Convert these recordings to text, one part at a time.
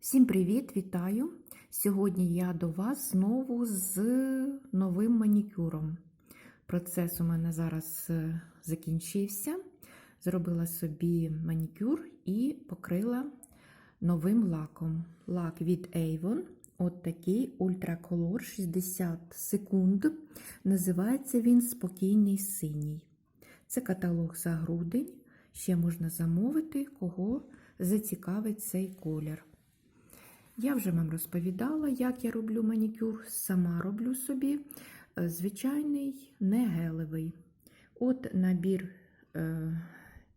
Всім привіт, вітаю! Сьогодні я до вас знову з новим манікюром. Процес у мене зараз е, закінчився. Зробила собі манікюр і покрила новим лаком. Лак від Avon. От такий Color 60 секунд. Називається він Спокійний синій. Це каталог за грудень. Ще можна замовити, кого зацікавить цей колір. Я вже вам розповідала, як я роблю манікюр. Сама роблю собі е, звичайний, не гелевий. От набір е,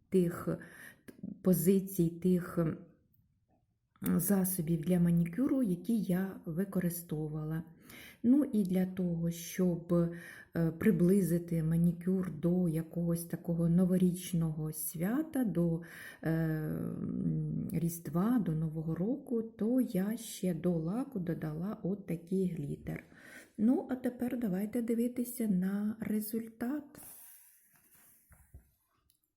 тих позицій, тих засобів для манікюру, які я використовувала. Ну і для того, щоб е, приблизити манікюр до якогось такого новорічного свята, до е, Різдва, до Нового року, то я ще до лаку додала от такий глітер. Ну, а тепер давайте дивитися на результат.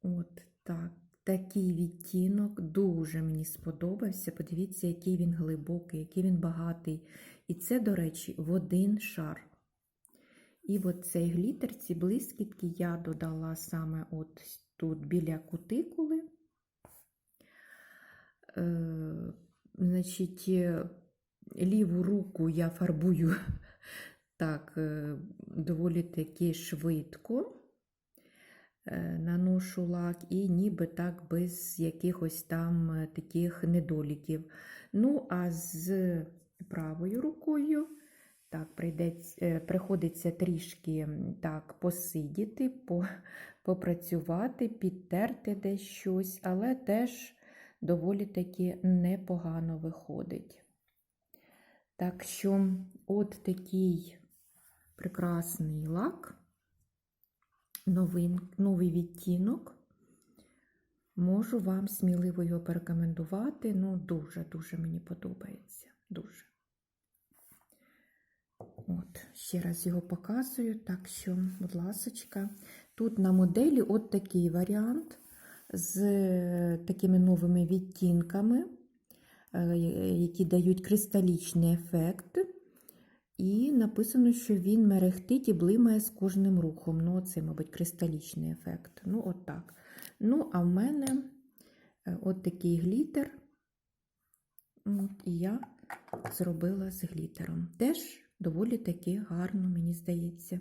От так. Такий відтінок дуже мені сподобався. Подивіться, який він глибокий, який він багатий. І це, до речі, в один шар. І от цей глітер, ці блискітки я додала саме от тут біля кутикули. Е, значить, е, ліву руку я фарбую так, е, доволі таки швидко. Е, наношу лак і ніби так без якихось там е, таких недоліків. Ну, а з правою рукою так, е, приходиться трішки так посидіти, по, попрацювати, підтерти десь щось, але теж доволі таки непогано виходить. Так що, от такий прекрасний лак новин, новий відтінок. Можу вам сміливо його порекомендувати. Ну, дуже-дуже мені подобається. Дуже. От, ще раз його показую. Так що, будь ласочка, тут на моделі от такий варіант з е, такими новими відтінками, е, які дають кристалічний ефект. І написано, що він мерехтить і блимає з кожним рухом. Ну, це, мабуть, кристалічний ефект. Ну, от так. Ну, а в мене е, от такий глітер. От, і я зробила з глітером. Теж доволі таки гарно, мені здається.